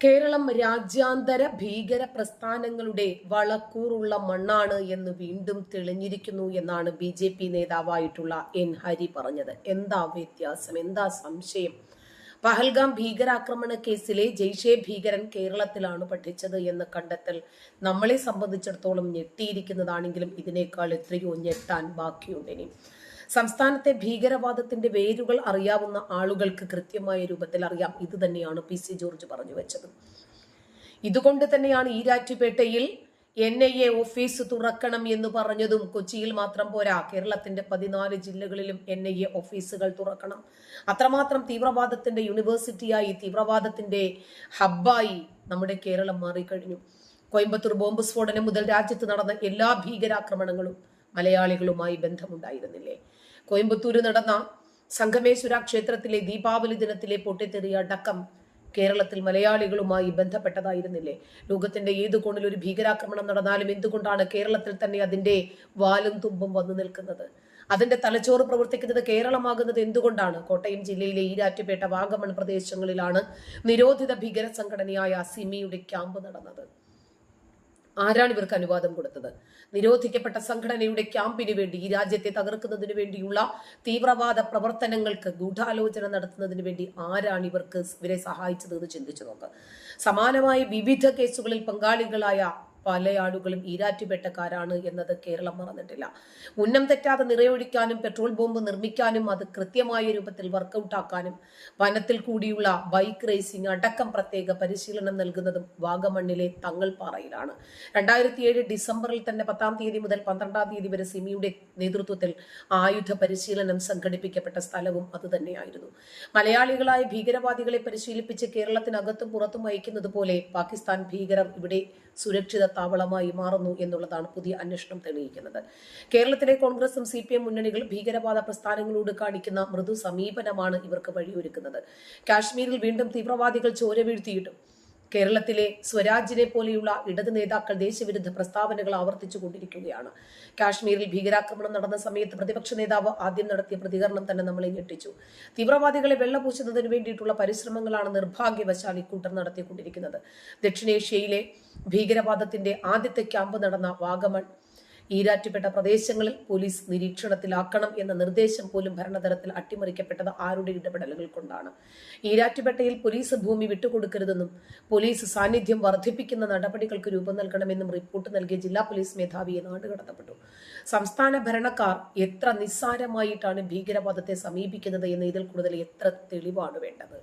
കേരളം രാജ്യാന്തര ഭീകര പ്രസ്ഥാനങ്ങളുടെ വളക്കൂറുള്ള മണ്ണാണ് എന്ന് വീണ്ടും തെളിഞ്ഞിരിക്കുന്നു എന്നാണ് ബി ജെ പി നേതാവായിട്ടുള്ള എൻ ഹരി പറഞ്ഞത്. എന്താ വ്യത്യാസം? എന്താ സംശയം? പഹൽഗാം ഭീകരാക്രമണ കേസിലെ ജെയ്ഷെ ഭീകരൻ കേരളത്തിലാണ് പഠിച്ചത് എന്ന കണ്ടെത്തൽ നമ്മളെ സംബന്ധിച്ചിടത്തോളം ഞെട്ടിയിരിക്കുന്നതാണെങ്കിലും ഇതിനേക്കാൾ എത്രയോ ഞെട്ടാൻ ബാക്കിയുണ്ട് ഇനി. സംസ്ഥാനത്തെ ഭീകരവാദത്തിന്റെ വേരുകൾ അറിയാവുന്ന ആളുകൾക്ക് കൃത്യമായ രൂപത്തിൽ അറിയാം. ഇത് തന്നെയാണ് പി സി ജോർജ് പറഞ്ഞു വെച്ചത്. ഇതുകൊണ്ട് തന്നെയാണ് ഈരാറ്റുപേട്ടയിൽ എൻ ഐ എ ഓഫീസ് തുറക്കണം എന്ന് പറഞ്ഞതും കൊച്ചിയിൽ മാത്രം പോരാ. കേരളത്തിന്റെ പതിനാല് ജില്ലകളിലും എൻ ഐ എ ഓഫീസുകൾ തുറക്കണം. അത്രമാത്രം തീവ്രവാദത്തിന്റെ യൂണിവേഴ്സിറ്റിയായി തീവ്രവാദത്തിന്റെ ഹബ്ബായി നമ്മുടെ കേരളം മാറിക്കഴിഞ്ഞു. കോയമ്പത്തൂർ ബോംബ് സ്ഫോടനം മുതൽ രാജ്യത്ത് നടന്ന എല്ലാ ഭീകരാക്രമണങ്ങളും മലയാളികളുമായി ബന്ധമുണ്ടായിരുന്നില്ലേ? കോയമ്പത്തൂര് നടന്ന സംഗമേശ്വര ക്ഷേത്രത്തിലെ ദീപാവലി ദിനത്തിലെ പൊട്ടിത്തെറിയ അടക്കം കേരളത്തിൽ മലയാളികളുമായി ബന്ധപ്പെട്ടതായിരുന്നില്ലേ? ലോകത്തിന്റെ ഏതു കോണിൽ ഒരു ഭീകരാക്രമണം നടന്നാലും എന്തുകൊണ്ടാണ് കേരളത്തിൽ തന്നെ അതിന്റെ വാലും തുമ്പും വന്നു നിൽക്കുന്നത്? അതിന്റെ തലച്ചോറ് പ്രവർത്തിക്കുന്നത് കേരളമാകുന്നത് എന്തുകൊണ്ടാണ്? കോട്ടയം ജില്ലയിലെ ഈരാറ്റുപേട്ട വാഗമൺ പ്രദേശങ്ങളിലാണ് നിരോധിത ഭീകര സംഘടനയായ സിമിയുടെ ക്യാമ്പ് നടന്നത്. ആരാണ് ഇവർക്ക് അനുവാദം കൊടുത്തത്? നിരോധിക്കപ്പെട്ട സംഘടനയുടെ ക്യാമ്പിന് വേണ്ടി ഈ രാജ്യത്തെ തകർക്കുന്നതിന് വേണ്ടിയുള്ള തീവ്രവാദ പ്രവർത്തനങ്ങൾക്ക് ഗൂഢാലോചന നടത്തുന്നതിന് വേണ്ടി ആരാണ് ഇവർക്ക് ഇവരെ സഹായിച്ചത് എന്ന് ചിന്തിച്ചു നോക്ക്. സമാനമായി വിവിധ കേസുകളിൽ പങ്കാളികളായ പല ആളുകളും ഈരാറ്റുപേട്ടക്കാരാണ് എന്നത് കേരളം മറന്നിട്ടില്ല. ഉന്നം തെറ്റാതെ നിറയൊഴിക്കാനും പെട്രോൾ ബോംബ് നിർമ്മിക്കാനും അത് കൃത്യമായ രൂപത്തിൽ വർക്കൗട്ട് ആക്കാനും വനത്തിൽ കൂടിയുള്ള ബൈക്ക് റേസിംഗ് അടക്കം പ്രത്യേക പരിശീലനം നൽകുന്നതും വാഗമണ്ണിലെ തങ്ങൾപ്പാറയിലാണ് രണ്ടായിരത്തി ഏഴ് ഡിസംബറിൽ തന്നെ പത്താം തീയതി മുതൽ പന്ത്രണ്ടാം തീയതി വരെ സിമിയുടെ നേതൃത്വത്തിൽ ആയുധ പരിശീലനം സംഘടിപ്പിക്കപ്പെട്ട സ്ഥലവും അതുതന്നെയായിരുന്നു മലയാളികളായ ഭീകരവാദികളെ പരിശീലിപ്പിച്ച് കേരളത്തിനകത്തും പുറത്തും അയക്കുന്നത് പോലെ പാകിസ്ഥാൻ ഭീകരർ ഇവിടെ സുരക്ഷിത താവളമായി മാറുന്നു എന്നുള്ളതാണ് പുതിയ അന്വേഷണം തെളിയിക്കുന്നത്. കേരളത്തിലെ കോൺഗ്രസും സി പി എം മുന്നണികൾ ഭീകരവാദ പ്രസ്ഥാനങ്ങളോട് കാണിക്കുന്ന മൃദു സമീപനമാണ് ഇവർക്ക് വഴിയൊരുക്കുന്നത്. കാശ്മീരിൽ വീണ്ടും തീവ്രവാദികൾ ചോര വീഴ്ത്തിയിട്ടും കേരളത്തിലെ സ്വരാജിനെ പോലെയുള്ള ഇടത് നേതാക്കൾ ദേശവിരുദ്ധ പ്രസ്താവനകൾ ആവർത്തിച്ചു കൊണ്ടിരിക്കുകയാണ്. കാശ്മീരിൽ ഭീകരാക്രമണം നടന്ന സമയത്ത് പ്രതിപക്ഷ നേതാവ് ആദ്യം നടത്തിയ പ്രതികരണം തന്നെ നമ്മളെ ഞെട്ടിച്ചു. തീവ്രവാദികളെ വെള്ളപൂശുന്നതിന് വേണ്ടിയിട്ടുള്ള പരിശ്രമങ്ങളാണ് നിർഭാഗ്യവശാൽ ഇക്കൂട്ടർ നടത്തിക്കൊണ്ടിരിക്കുന്നത്. ദക്ഷിണേഷ്യയിലെ ഭീകരവാദത്തിന്റെ ആദ്യത്തെ ക്യാമ്പ് നടന്ന വാഗമൺ ഈരാറ്റുപേട്ട പ്രദേശങ്ങളിൽ പോലീസ് നിരീക്ഷണത്തിലാക്കണം എന്ന നിർദ്ദേശം പോലും ഭരണതലത്തിൽ അട്ടിമറിക്കപ്പെട്ടത് ആരുടെ ഇടപെടലുകൾ കൊണ്ടാണ്? ഈരാറ്റുപേട്ടയിൽ പോലീസ് ഭൂമി വിട്ടുകൊടുക്കരുതെന്നും പോലീസ് സാന്നിധ്യം വർദ്ധിപ്പിക്കുന്ന നടപടികൾക്ക് രൂപം നൽകണമെന്നും റിപ്പോർട്ട് നൽകിയ ജില്ലാ പോലീസ് മേധാവിയെ നാടുകടത്തപ്പെട്ടു സംസ്ഥാന ഭരണക്കാർ എത്ര നിസ്സാരമായിട്ടാണ് ഭീകരവാദത്തെ സമീപിക്കുന്നത് എന്ന് ഇതിൽ കൂടുതൽ എത്ര തെളിവാണ് വേണ്ടത്?